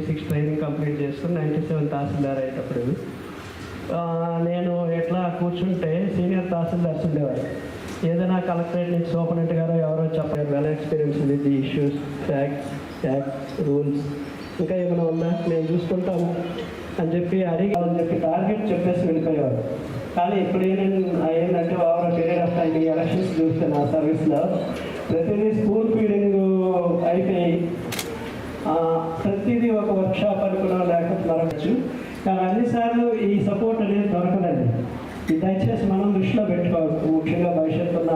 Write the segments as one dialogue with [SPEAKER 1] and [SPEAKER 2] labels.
[SPEAKER 1] Ninety six training complete చేసుకుని ninety seven tahsildar అయ్యేటప్పుడు. నేను ఎట్లా కూర్చుంటే సీనియర్ తహసీల్దార్స్ ఉండేవారు. ఏదైనా కలెక్టరేట్ నుంచి సూపరింటెండెంట్ గారు ఎవరో చెప్పారు well experience with the issues facts acts rules ఇంకా ఏమైనా ఉందా మేము చూసుకుంటాము అని చెప్పి అడిగి అని చెప్పి టార్గెట్ చెప్పేసి వెళ్ళిపోయేవారు. కానీ ఇప్పుడు ఏంటంటే ఏంటంటే over period of time elections చూస్తే నా సర్వీస్లో ప్రతిదీ స్కూల్ ఫీడింగ్ అయిపోయి ప్రతిదీ ఒక వర్క్షాప్ అనుకున్నా లేకపోతే దొరకచ్చు కానీ అన్నిసార్లు ఈ సపోర్ట్ అనేది దొరకదండి. దయచేసి మనం దృష్టిలో పెట్టుకోవాలి ముఖ్యంగా భవిష్యత్తున్న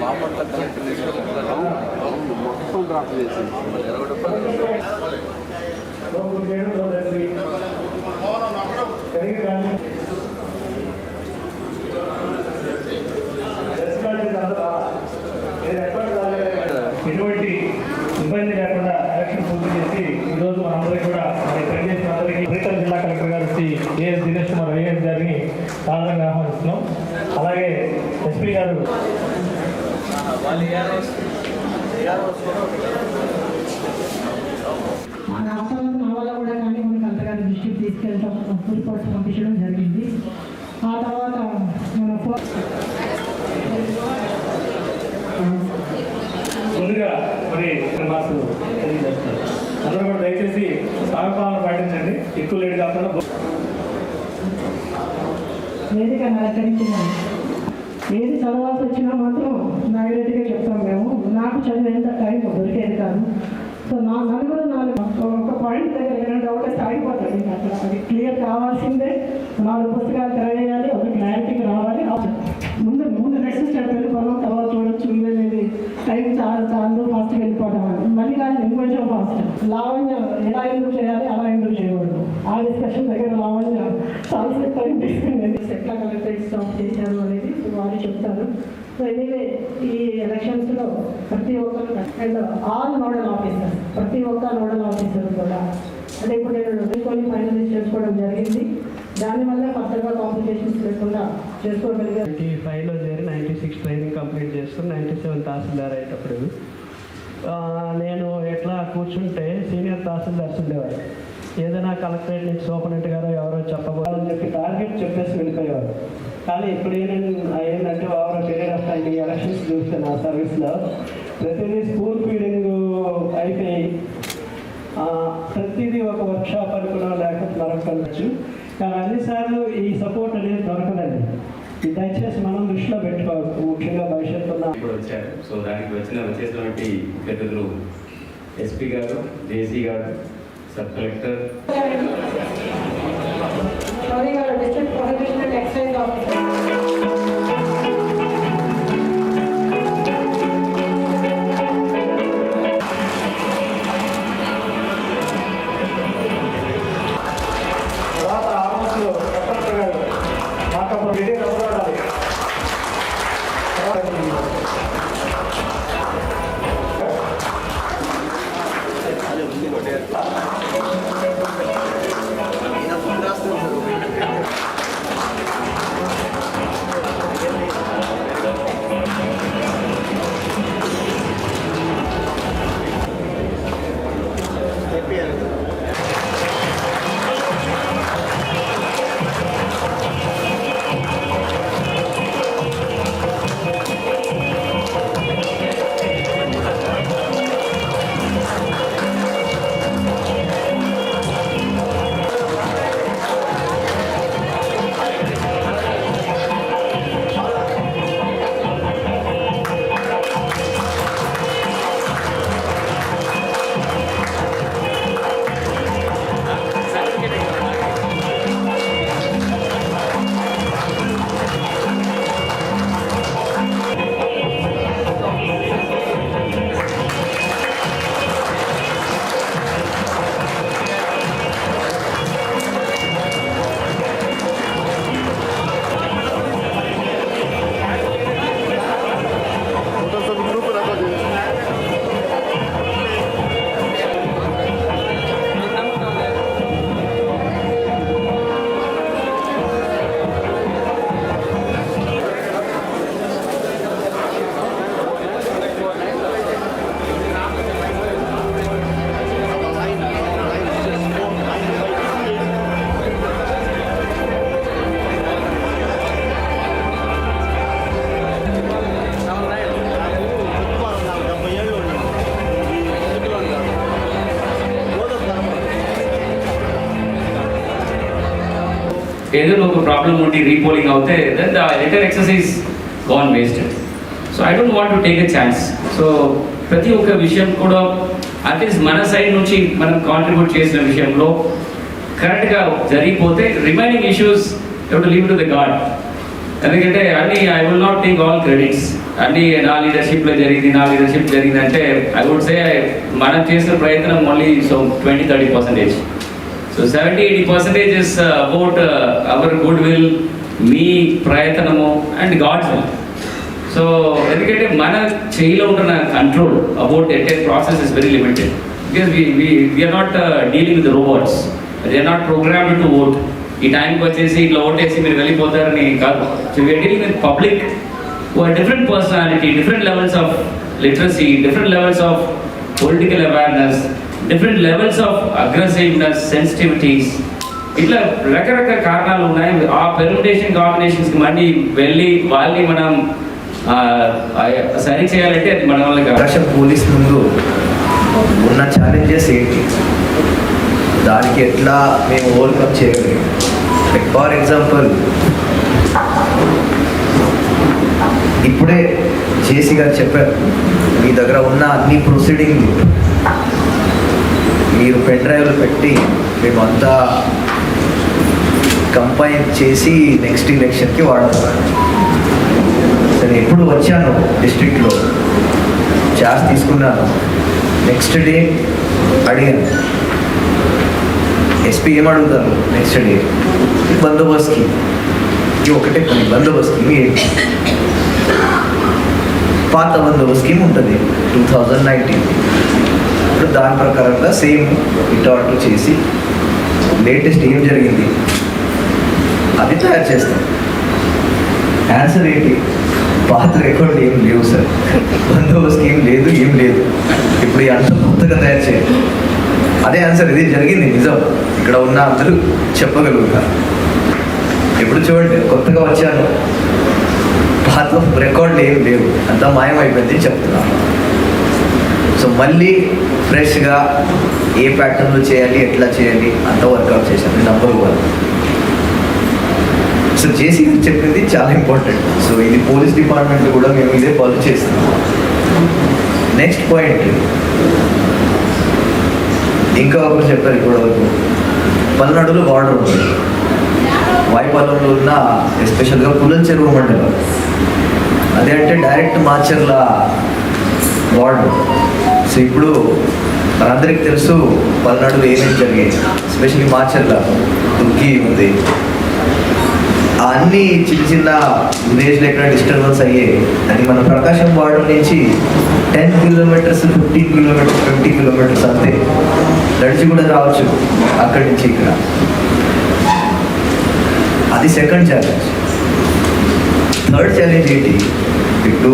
[SPEAKER 2] బాపట్ల కలెక్టర్ మొత్తం డ్రాప్ చేసింది
[SPEAKER 3] ఎటువంటి ఇబ్బంది లేకుండా ఎలక్షన్ పూర్తి చేసి ఈరోజు మనందరికీ కూడా మరి పనిచేసిన అందరికీ శ్రీకాకుళం జిల్లా కలెక్టర్ గారు వచ్చి ఏఎస్ దినేష్ కుమార్ ఐఏఎస్ గారిని సాధారణంగా ఆహ్వానిస్తున్నాం అలాగే ఎస్పీ గారు
[SPEAKER 4] ఆ రాష్ట్రాలకు నా వల్ల కూడా కానీ మన కలెక్టర్ గారి దృష్టికి తీసుకెళ్ళడం రిపోర్ట్స్ పంపించడం జరిగింది. ఆ తర్వాత మన
[SPEAKER 3] ముందుగా మరి మాకు తెలియజేస్తున్నారు అందరూ కూడా దయచేసి సాగపాలన పాటించండి. ఎక్కువ లేట్ కాకుండా
[SPEAKER 4] వేదిక అలంకరించిన ఏది చదవాల్సి వచ్చినా మాత్రం నాగరెడ్డిగా చెప్తాం మేము. నాకు చదివేంత టైం దొరికేది కాదు. సో నా నలుగురు పాయింట్ దగ్గర ఏదైనా డౌట్ వస్తే ఆగిపోతాడు ఇంకా అట్లా అది క్లియర్ కావాల్సిందే. నాలుగు పుస్తకాలు తెలియజేయాలి ఒక క్లారిటీకి రావాలి. ముందు ముందు నెక్స్ట్ స్టెప్ వెళ్ళిపోవడం తర్వాత చూడొచ్చు లేదు టైం చాలా చాలు ఫాస్ట్గా వెళ్ళిపోవడం అని. మళ్ళీ కానీ ఇంకొంచెం ఫాస్ట్ లావణ్యం ఎలా ఎందుకు చేయాలి అలా ఎందుకు చేయకూడదు. ఆ డిస్కషన్ దగ్గర లావణ్య చాలా సెట్ అయింది ఎట్లా కలెక్టరేట్ స్టాప్ చేశారు అనేది వారు చెప్తారు. సో ఎనీవే ఈ ఎలక్షన్స్లో ప్రతి ఒక్కరు అండ్ ఆల్ నోడల్ ఆఫీసర్ ప్రతి ఒక్క నోడల్ ఆఫీసర్ కూడా. అంటే ఇప్పుడు నేను ఎన్నుకొని ఫైనలైజ్ చేసుకోవడం జరిగింది. దానివల్ల కొత్తగా కాంప్లికేషన్స్ లేకుండా చేసుకోగలిగారు.
[SPEAKER 1] నైంటీ ఫైవ్లో చేరి నైంటీ సిక్స్ ట్రైనింగ్ కంప్లీట్ చేసుకుని నైంటీ సెవెన్ తహసీల్దార్ అయ్యేటప్పుడు నేను ఎట్లా కూర్చుంటే సీనియర్ తహసీల్దార్స్ ఉండేవారు. ఏదైనా కలెక్టరేట్ నుంచి సూపరింటెండెంట్ గారు ఎవరో చెప్పబోదని చెప్పి టార్గెట్ చెప్పేసి వెళ్ళిపోయేవారు. కానీ ఇప్పుడు ఏంటంటే ఏంటంటే ఓవర్ పీరియడ్ ఆఫ్ టైం ఈ ఎలక్షన్స్ చూస్తే నా సర్వీస్లో ప్రతిదీ స్కూల్ ఫీడింగ్ అయిపోయి ఆ, ప్రతిదీ ఒక వర్క్ షాప్ అనుకున్నా లేకపోతే మరొకచ్చు కానీ అన్నిసార్లు ఈ సపోర్ట్ అనేది దొరకదండి. ఇది దయచేసి మనం దృష్టిలో పెట్టుకోవాలి ముఖ్యంగా భవిష్యత్తు ఉన్న
[SPEAKER 5] ఇప్పుడు వచ్చారు. సో దానికి వచ్చిన వచ్చేసినటువంటి అతిథులు ఎస్పీ గారు జేసీ గారు sub collector.
[SPEAKER 4] District prohibition and excise officer.
[SPEAKER 5] ఏదైనా ఒక ప్రాబ్లం ఉండి రీపోలింగ్ అవుతే then the entire exercise gone wasted so I don't want to take a chance so ప్రతి ఒక్క విషయం కూడా అట్లీస్ట్ మన సైడ్ నుంచి మనం కాంట్రిబ్యూట్ చేసిన విషయంలో కరెక్ట్గా జరిగిపోతే remaining issues to leave to the God ఎందుకంటే అన్ని I will not take all credits అన్ని నా లీడర్షిప్లో జరిగింది నా లీడర్షిప్ జరిగింది అంటే ఐ వుడ్ సే మనం చేసిన ప్రయత్నం only so twenty thirty percentage so seventy eighty percentage is about our good will మీ ప్రయత్నము అండ్ గాడ్స్ విల్ సో ఎందుకంటే మన చేయిలో ఉంటున్న control about entire process is very limited because we are not dealing with robots they are not program to vote ఈ టైంకి వచ్చేసి ఇట్లా ఓటేసి మీరు వెళ్ళిపోతారని కాదు. So we are dealing with public are different personality different levels of literacy different levels of political awareness different levels of aggressiveness sensitivities ఇట్లా రకరకాల కారణాలు ఉన్నాయి. ఆ పెర్మిటేషన్ కాంబినేషన్స్కి మళ్ళీ వెళ్ళి వాళ్ళని మనం సరి చేయాలంటే అది మన వల్ల కాదు.
[SPEAKER 6] పోలీస్ ముందు ఉన్న ఛాలెంజెస్ ఏంటి? దానికి ఎట్లా మేము ఓవర్కమ్ చేయగలిగాం ఫర్ ఎగ్జాంపుల్ ఇప్పుడే జేసీ గారు చెప్పారు మీ దగ్గర ఉన్న అన్ని ప్రొసీడింగ్ మీరు పెన్ డ్రైవ్లు పెట్టి మేము అంతా కంపైన్ చేసి నెక్స్ట్ ఎలక్షన్కి వాడతారు నేను ఎప్పుడు వచ్చాను డిస్ట్రిక్ట్లో ఛార్జ్ తీసుకున్నాను. నెక్స్ట్ డే అడిగాను. ఎస్పీ ఏం అడుగుతారు? నెక్స్ట్ డే బందోబస్తుకి. ఇది ఒకటే పని బందోబస్తు స్కీమ్ పాత బందోబస్తు స్కీమ్ ఉంటుంది టూ థౌజండ్ నైన్టీన్ ఇప్పుడు దాని ప్రకారంగా సేమ్ ఇటు చేసి లేటెస్ట్ ఏం జరిగింది? అది తయారు చేస్తాం. ఆన్సర్ ఏంటి? పాత రికార్డు ఏం లేవు సార్. బందోబస్తు ఏం లేదు ఏం లేదు. ఇప్పుడు ఈ అంశం కొత్తగా తయారు చేయాలి అదే ఆన్సర్ ఇది జరిగింది నిజం. ఇక్కడ ఉన్న అందరూ చెప్పగలుగుతారు. ఇప్పుడు చూడండి కొత్తగా వచ్చాను. పాత రికార్డులు ఏం లేవు. అంత మాయమైపోయింది చెప్తున్నాను. సో మళ్ళీ ఫ్రెష్గా ఏ ప్యాటర్న్లో చేయాలి ఎట్లా చేయాలి అంత వర్కౌట్ చేశాను. నంబర్ వన్ సో జేసీ గారు చెప్పింది చాలా ఇంపార్టెంట్ సో ఇది పోలీస్ డిపార్ట్మెంట్లో కూడా మేము ఇదే ఫాలో చేస్తాం నెక్స్ట్ పాయింట్ ఇంకా ఒకరు చెప్పారు ఇప్పటివరకు పల్నాడులో బార్డర్ ఉంది. వాయిపాలెంలో ఉన్న ఎస్పెషల్గా పుల్లల చెరువు మండలం. అదే అంటే డైరెక్ట్ మాచర్ల బార్డర్ సో ఇప్పుడు మనందరికీ తెలుసు పల్నాడు ఏమేమి జరిగాయి? ఎస్పెషల్లీ మార్చర్ల దుర్గి ఉంది. అన్ని చిన్న చిన్న విలేజ్లో ఎక్కడ డిస్టర్బెన్స్ అయ్యాయి అది మన ప్రకాశం వార్డు నుంచి ten kilometres fifteen kilometres twenty kilometres అంతే. నడిచి కూడా రావచ్చు అక్కడి నుంచి ఇక్కడ. అది సెకండ్ ఛాలెంజ్ థర్డ్ ఛాలెంజ్ ఏంటి? ఇప్పుడు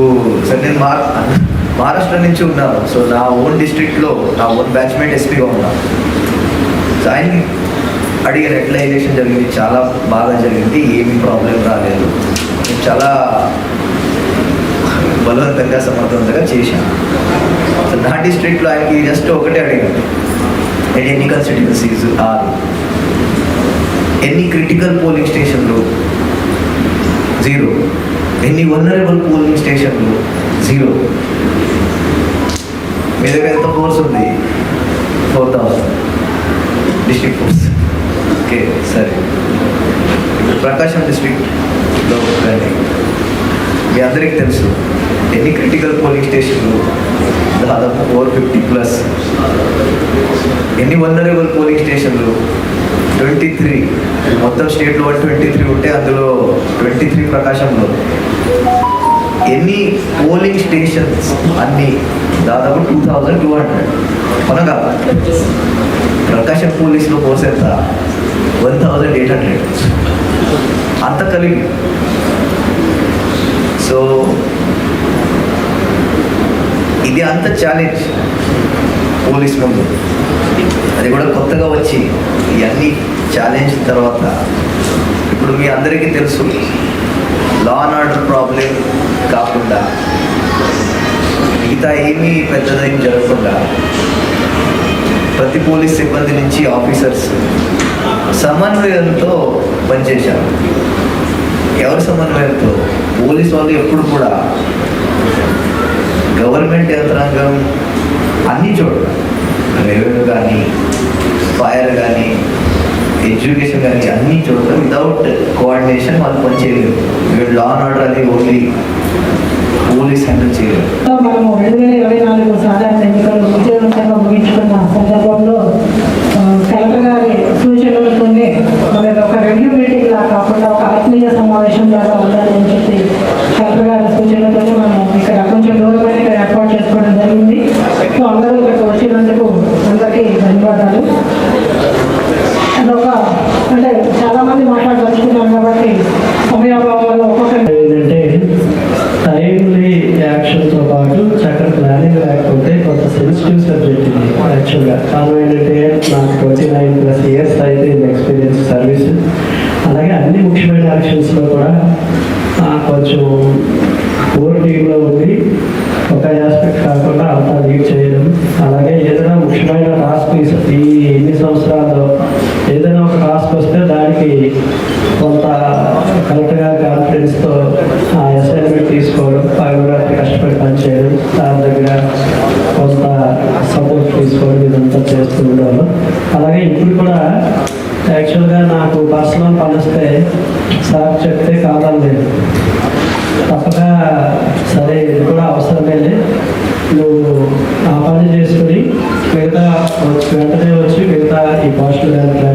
[SPEAKER 6] సార్ నేను మా మహారాష్ట్ర నుంచి ఉన్నాను సో నా ఓన్ డిస్ట్రిక్ట్లో నా ఓన్ బ్యాచ్మేట్ ఎస్పీగా ఉన్నాను సో ఆయన అడిగి ఎట్లా ఎలక్షన్ జరిగింది? చాలా బాగా జరిగింది ఏమీ ప్రాబ్లం రాలేదు. నేను చాలా బలవంతంగా సమర్థవంతంగా చేశాను. సో నా డిస్ట్రిక్ట్లో ఆయనకి జస్ట్ ఒకటే అడిగాను అండ్ ఎన్ని కన్స్టిట్యున్సీస్ ఆరు ఎన్ని క్రిటికల్ పోలింగ్ స్టేషన్లు జీరో ఎన్ని వనరబుల్ పోలింగ్ స్టేషన్లు? జీరో మీ దగ్గర ఎంత ఫోర్స్ ఉంది? Four thousand district force okay సరే. ఇప్పుడు ప్రకాశం డిస్ట్రిక్ట్లో కానీ మీ అందరికీ తెలుసు ఎన్ని క్రిటికల్ పోలింగ్ స్టేషన్లు? దాదాపు ఫోర్ ఫిఫ్టీ ప్లస్ ఎన్ని వనరబుల్ పోలింగ్ స్టేషన్లు? ట్వంటీ త్రీ మొత్తం స్టేట్లో వన్ ట్వంటీ త్రీ ఉంటే అందులో ట్వంటీ త్రీ ప్రకాశంలో. ఎన్ని పోలింగ్ స్టేషన్స్? అన్ని. దాదాపు టూ థౌజండ్ టూ హండ్రెడ్. అనగా ప్రకాశం పోలీసులో పోసేంత వన్ థౌజండ్ ఎయిట్ హండ్రెడ్. అంత కలిగి. సో ఇది అంత ఛాలెంజ్ పోలీస్ ముందు అది కూడా కొత్తగా వచ్చి ఇవన్నీ ఛాలెంజ్ తర్వాత ఇప్పుడు మీ అందరికీ తెలుసు లా అండ్ ఆర్డర్ ప్రాబ్లం కాకుండా మిగతా ఏమీ పెద్దదేం జరగకుండా ప్రతి పోలీస్ సిబ్బంది నుంచి ఆఫీసర్స్ సమన్వయంతో పనిచేశారు. ఎవరి సమన్వయంతో? పోలీస్ వాళ్ళు ఎప్పుడు కూడా గవర్నమెంట్ యంత్రాంగం అన్నీ చూడడం రెవెన్యూ కానీ ఫైర్ కానీ ఎడ్యుకేషన్ కానీ అన్నీ చూడడం వితౌట్ కోఆర్డినేషన్ వాళ్ళు పనిచేయలేరు వీళ్ళు లా అండ్ ఆర్డర్ అది ఓన్లీ పోలీస్ హ్యాండిల్ చేయలేరు.
[SPEAKER 4] మనము రెండు వేల ఇరవై నాలుగు సాధారణ ఎన్నికలు విజయవంతంగా ముగించుకున్న సందర్భంలో కలెక్టర్ గారి సూచనలు మన ఒక రివ్యూ మీటింగ్ లా కాకుండా ఒక ఆత్మీయ సమావేశం లాగా ఉండాలి అని చెప్పి కలెక్టర్ గారి సూచనలతోనే మనం ఇక్కడ కొంచెం దూరమైన ఇక్కడ ఏర్పాటు చేసుకోవడం జరిగింది సో అందరూ ఇక్కడికి వచ్చినందుకు అందరికీ ధన్యవాదాలు అదొక అంటే చాలా మంది మాట్లాడదలుచుకున్నారు కాబట్టి సమయాభావంలో ఒక్కొక్క
[SPEAKER 1] ఏంటంటే టైమ్లీ యాక్షన్తో పాటు చక్కటి ప్లానింగ్ లేకపోతే కొంత సెన్సిటివ్ సబ్జెక్ట్ ఇది యాక్చువల్గా కారణం ఏంటంటే నాకు ట్వంటీ నైన్ ప్లస్ ఇయర్స్ అయితే ఇది ఎక్స్పీరియన్స్ సర్వీస్. అలాగే అన్ని ముఖ్యమైన యాక్షన్స్లో కూడా కొంచెం పూర్ టీంలో ఉంది ఒక ఆస్పెక్ట్ కాకుండా అంతా లీడ్ చేయడం. అలాగే ఏదైనా ముఖ్యమైన టాస్క్ ఈ ఎన్ని సంవత్సరాల్లో ఏదైనా ఒక టాస్క్ వస్తే దానికి కొంత కరెక్ట్గా కాన్ఫిడెన్స్తో ఆ అసైన్మెంట్ తీసుకోవడం బయోగ్రఫీ కష్టపడి పనిచేయడం దాని దగ్గర కొంత సపోర్ట్ తీసుకోవడం ఇదంతా చేస్తూ ఉండేవాళ్ళం అలాగే ఇప్పుడు కూడా యాక్చువల్గా నాకు పర్సనల్ వస్తే సార్ చెప్తే కాదని లేదు. తప్పక సరే ఇది కూడా అవసరమే నువ్వు ఆ పని చేసుకుని మిగతా వెంటనే వచ్చి మిగతా ఈ పోస్టులు కానీ